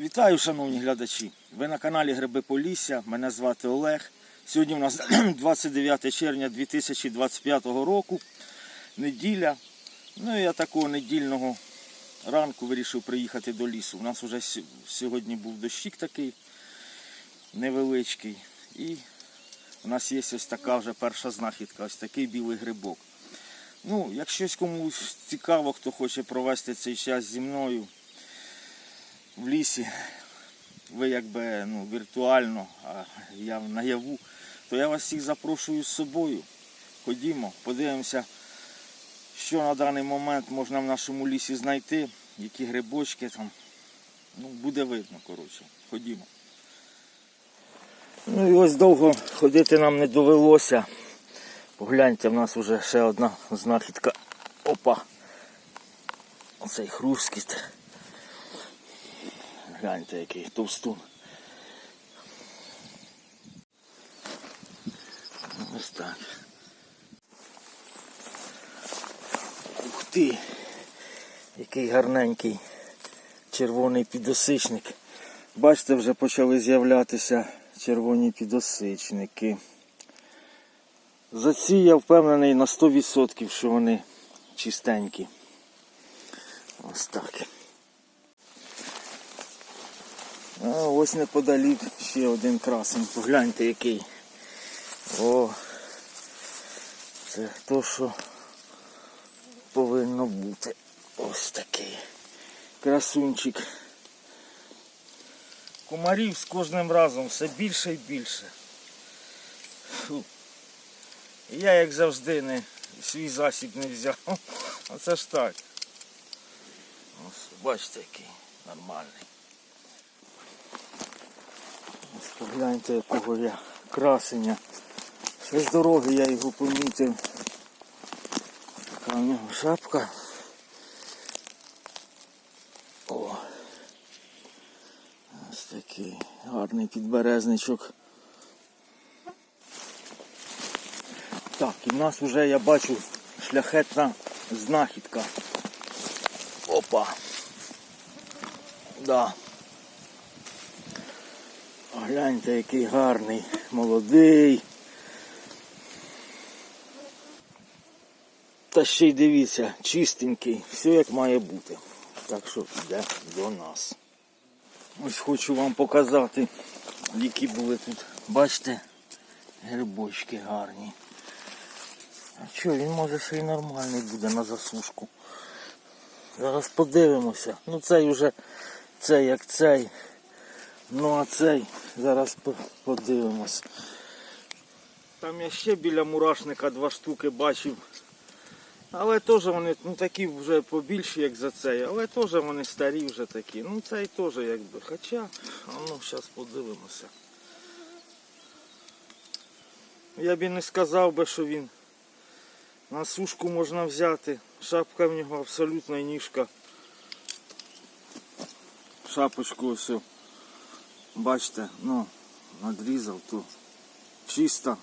Вітаю, шановні глядачі! Ви на каналі Гриби Полісся. Мене звати Олег. Сьогодні у нас 29 червня 2025 року. Неділя. Ну і я такого недільного ранку вирішив приїхати до лісу. У нас вже сьогодні був дощик такий невеличкий. І у нас є ось така вже перша знахідка, ось такий білий грибок. Ну, якщо комусь цікаво, хто хоче провести цей час зі мною в лісі, ви якби ну, віртуально, а я наяву, то я вас всіх запрошую з собою. Ходімо, подивимося, що на даний момент можна в нашому лісі знайти, які грибочки там. Ну, буде видно, коротше. Ходімо. Ну і ось довго ходити нам не довелося. Погляньте, в нас вже ще одна знахідка. Опа! Оцей хрускіт. Гляньте, який товстун. Ось так. Ух ти! Який гарненький червоний підосичник. Бачите, вже почали з'являтися червоні підосичники. За ці я впевнений на 100%, що вони чистенькі. Ось так. А ось неподалік ще один красень. Погляньте який. О, це то, що повинно бути. Ось такий красунчик. Комарів з кожним разом все більше і більше. Фу. Я, як завжди, не свій засіб не взяв. А це ж так. Ось, бачите, який нормальний. Ось погляньте, якого я красення. Ще з дороги я його помітив. Така в нього шапка. О. Ось такий гарний підберезничок. Так, і в нас вже я бачу шляхетна знахідка. Опа. Да. Гляньте, який гарний, молодий. Та ще й дивіться, чистенький, все як має бути. Так що йде до нас. Ось хочу вам показати, які були тут. Бачите, грибочки гарні. А що, він може ще й нормальний буде на засушку. Зараз подивимося. Ну цей уже цей як цей. Ну а цей зараз подивимось. Там я ще біля мурашника два штуки бачив. Але теж вони ну, такі вже побільші, як за цей, але теж вони старі вже такі. Ну цей теж якби. Хоча, а ну зараз подивимося. Я б і не сказав би, що він на сушку можна взяти. Шапка в нього абсолютно ніжка. Шапочку ось. Бачите, ну, надрізав то чисто.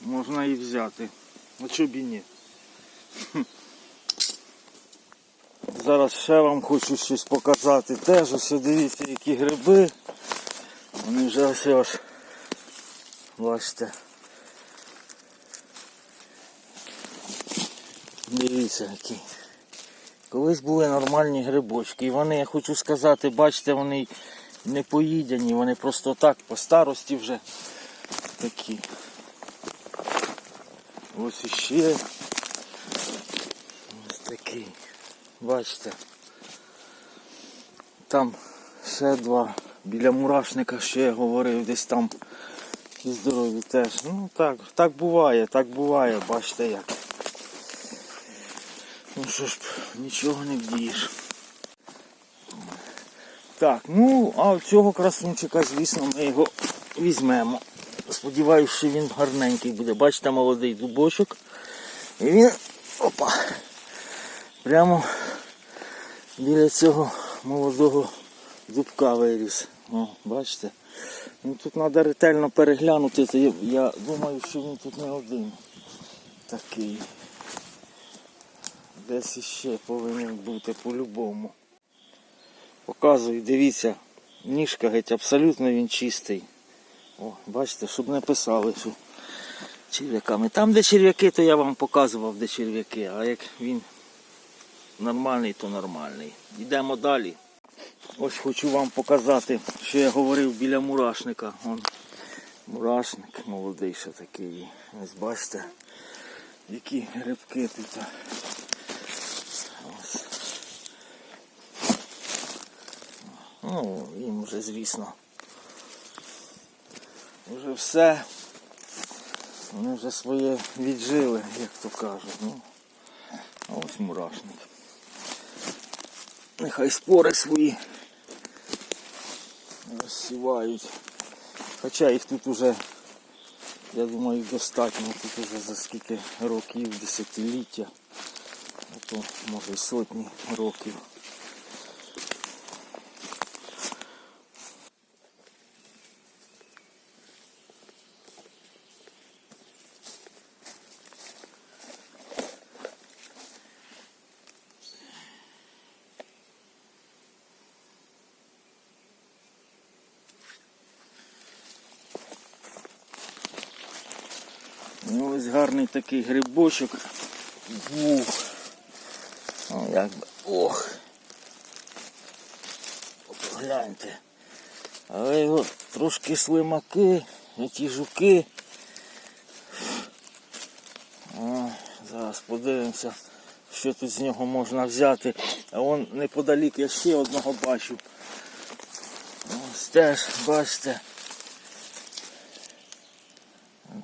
Можна і взяти. А чого б і ні? Зараз ще вам хочу щось показати. Теж ось дивіться, які гриби. Вони вже ось аж. Бачите. Дивіться які. Колись були нормальні грибочки. І вони, я хочу сказати, бачите, вони не поїдені, вони просто так по старості вже такі. Ось іще. Ось такий. Бачите. Там ще два. Біля мурашника ще я говорив, десь там ті здорові теж. Ну так, так буває, так буває, бачите як. Ну що ж, нічого не вдієш. Так, ну, а цього красунчика, звісно, ми його візьмемо. Сподіваюсь, що він гарненький буде. Бачите, молодий дубочок. І він опа. Прямо біля цього молодого дубка виріс. О, бачите? Ну, тут треба ретельно переглянути. Я думаю, що він тут не один такий. Десь іще повинен бути по-любому. Показую, дивіться, ніжка геть абсолютно він чистий. О, бачите, щоб не писали, що черв'яками. Там, де черв'яки, то я вам показував, де черв'яки, а як він нормальний, то нормальний. Йдемо далі. Ось хочу вам показати, що я говорив біля мурашника. Вон, мурашник молодий ще такий. Ось бачите, які грибки тут. Ну, їм вже, звісно. Вже все. Вони вже своє віджили, як то кажуть. Ну, а ось мурашник. Нехай спори свої розсівають. Хоча їх тут уже, я думаю, достатньо. Тут уже за скільки років, десятиліття, а то може й сотні років. Ну, ось гарний такий грибочок був. О, як би. Ох. Погляньте. Але його трошки слимаки, ті жуки. О, зараз подивимося, що тут з нього можна взяти. А вон неподалік я ще одного бачу. Ось теж, бачите.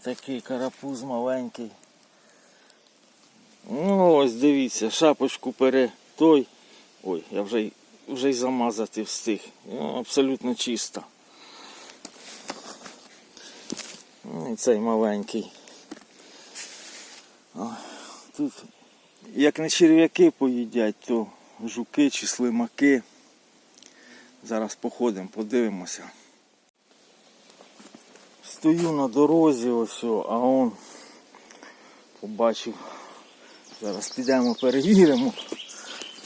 Такий карапуз маленький. Ну ось дивіться, шапочку пере той. Ой, я вже, вже й замазати встиг. Ну, абсолютно чиста. Ну, і цей маленький. Тут як не черв'яки поїдять, то жуки чи слимаки. Зараз походимо, подивимося. Стою на дорозі ось, а он побачив. Зараз підемо перевіримо,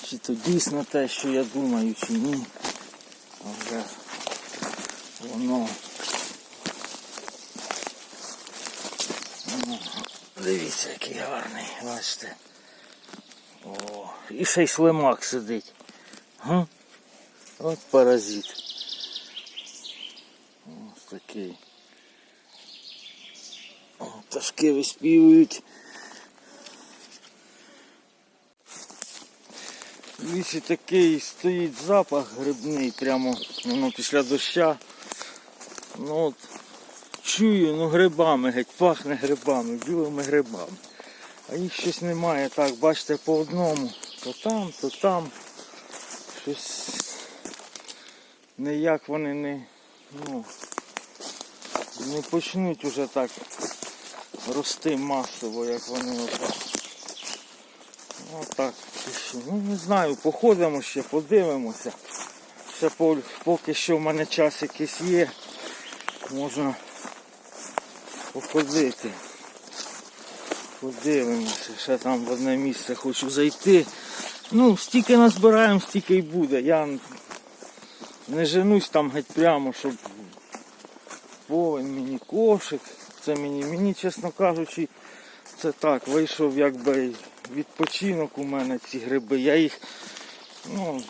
чи то дійсно те, що я думаю, чи ні. А вже воно. Дивіться, який гарний, бачите. О, і ще й слимак сидить. Га? От паразит. Ось такий. Пташки виспівують. Вічі такий стоїть запах грибний, прямо ну, після доща. Ну от, чую, ну грибами геть, пахне грибами, білими грибами. А їх щось немає. Так, бачите, по одному. То там, то там. Щось ніяк вони не, ну, не почнуть уже так рости масово, як вони отак. Чи. Ну не знаю, походимо ще, подивимося. Ще поки що в мене час якийсь є. Можна походити. Подивимося. Ще там в одне місце хочу зайти. Ну, стільки назбираємо, стільки й буде. Я не женусь там геть прямо, щоб повен мені кошик. Це мені, мені, чесно кажучи, це так, вийшов якби відпочинок у мене ці гриби. Я їх ну,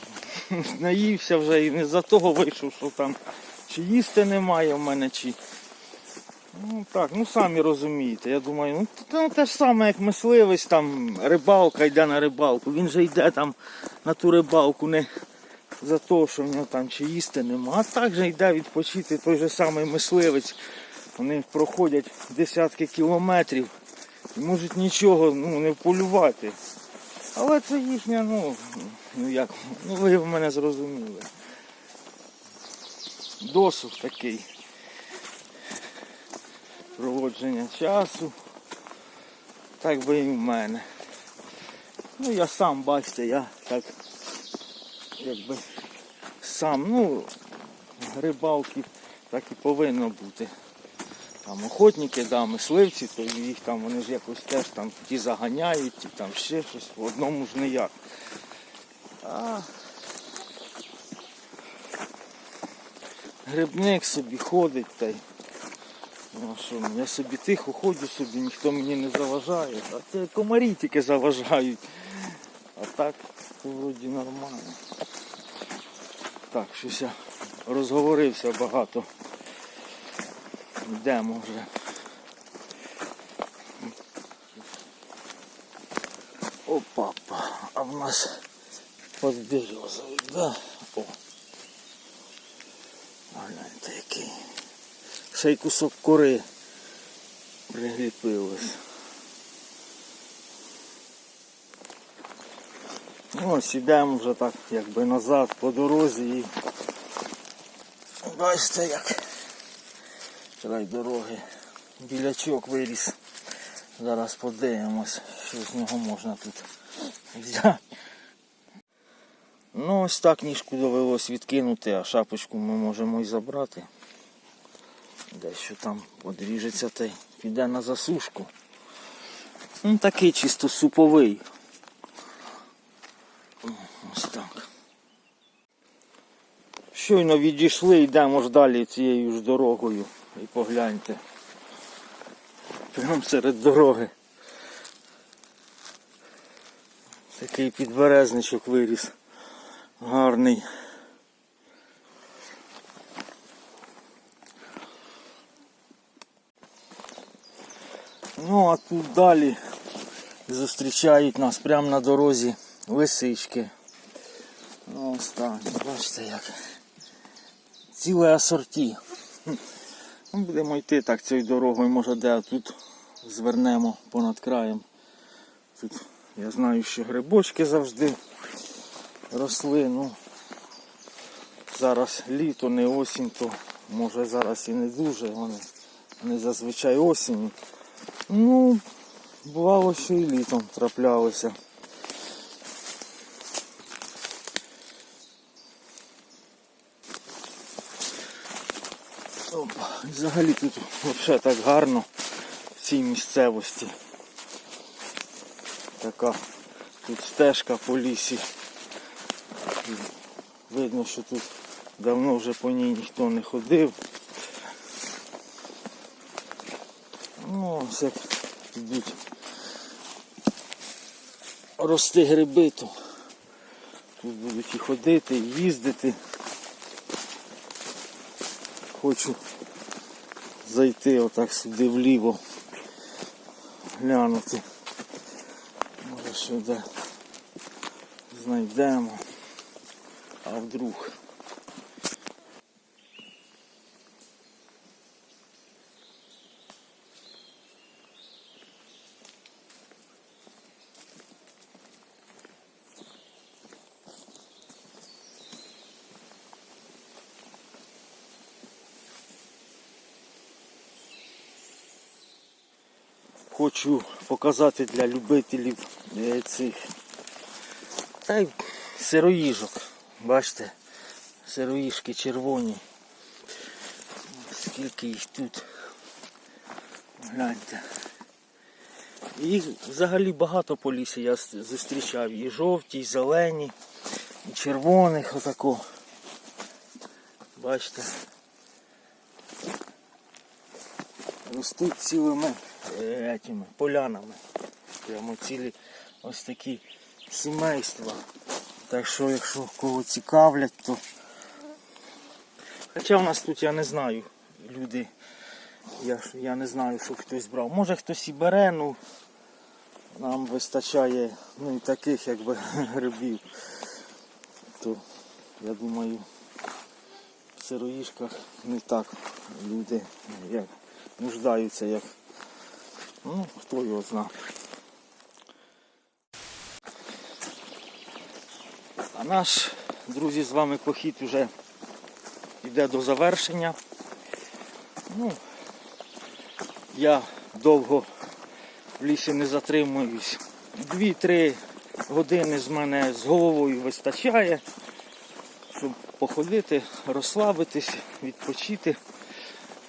наївся вже і не за того вийшов, що там чи їсти немає в мене, чи. Ну так, ну самі розумієте. Я думаю, ну те, те ж саме, як мисливець, там рибалка йде на рибалку. Він же йде там на ту рибалку не за те, що в нього там чи їсти нема, а так же йде відпочити той же самий мисливець. Вони проходять десятки кілометрів і можуть нічого ну, не полювати. Але це їхня, ну, ну як, ну ви в мене зрозуміли. Досуг такий. Проводження часу. Так би і в мене. Ну я сам, бачите, я так якби сам, ну, рибалки так і повинно бути. Там охотники, да, мисливці, то їх там вони ж якось теж там ті заганяють, ті там ще щось, в одному ж не як. А грибник собі ходить та й. Ну, що, я собі тихо ходжу собі, ніхто мені не заважає. А це комарі тільки заважають. А так вроді нормально. Так, щось я розговорився багато. Йдемо вже. Опа-па. А в нас подберезовий, да? О. Гляньте який. Ще й кусок кори приліпилось. Ну, Ось ідемо вже так якби назад по дорозі і бачите як край дороги білячок виріс. Зараз подивимось, що з нього можна тут взяти. Ну ось так ніжку довелось відкинути, а шапочку ми можемо і забрати. Дещо там подріжеться та й піде на засушку. Ну такий чисто суповий. Ось так. Щойно відійшли, йдемо ж далі цією ж дорогою. І погляньте. Прямо серед дороги. Такий підберезничок виріс. Гарний. Ну а тут далі зустрічають нас прямо на дорозі лисички. Ну, так, бачите як. Ціле асорті. Будемо йти так цією дорогою, може де тут звернемо понад краєм. Тут я знаю, що грибочки завжди росли. Ну, зараз літо, не осінь, то може зараз і не дуже. Вони, вони зазвичай осінь. Ну, бувало, що і літом траплялося. Опа, взагалі тут взагалі так гарно в цій місцевості. Така тут стежка по лісі. Видно, що тут давно вже по ній ніхто не ходив. Ну, ось як йдуть рости гриби, то тут будуть і ходити, і їздити. Хочу зайти отак сюди вліво, глянути. Може сюди де знайдемо, а вдруг. Хочу показати для любителів е, цих та й сироїжок. Бачите, сироїжки червоні. Скільки їх тут. Гляньте. Їх взагалі багато по лісі я зустрічав. І жовті, і зелені, і червоних отако. Бачите. ростуть цілими етіми, полянами. Прямо цілі ось такі сімейства. Так що, якщо кого цікавлять, то. Хоча в нас тут я не знаю, люди, я, я не знаю, що хтось брав. Може хтось і бере, ну нам вистачає ну, і таких якби грибів. То я думаю, в сироїшках не так люди як нуждаються, як ну, хто його зна. А наш, друзі, з вами похід вже йде до завершення. Ну, я довго в лісі не затримуюсь. Дві-три години з мене з головою вистачає, щоб походити, розслабитись, відпочити.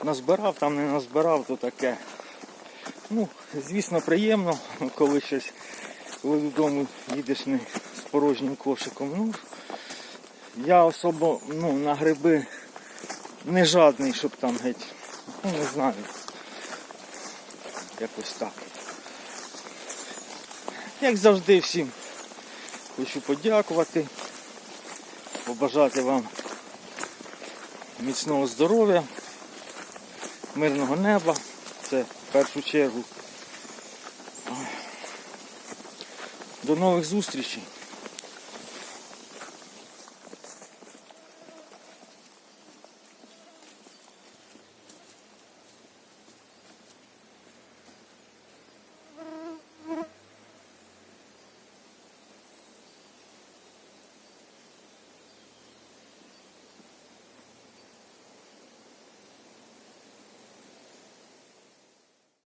назбирав, там не назбирав, то таке. Ну, звісно, приємно, коли щось додому їдеш не з порожнім кошиком. Ну, я особо ну, на гриби не жадний, щоб там геть. Ну, не знаю. Якось так. Як завжди всім хочу подякувати, побажати вам міцного здоров'я, мирного неба. Це в першу чергу. До нових зустрічей.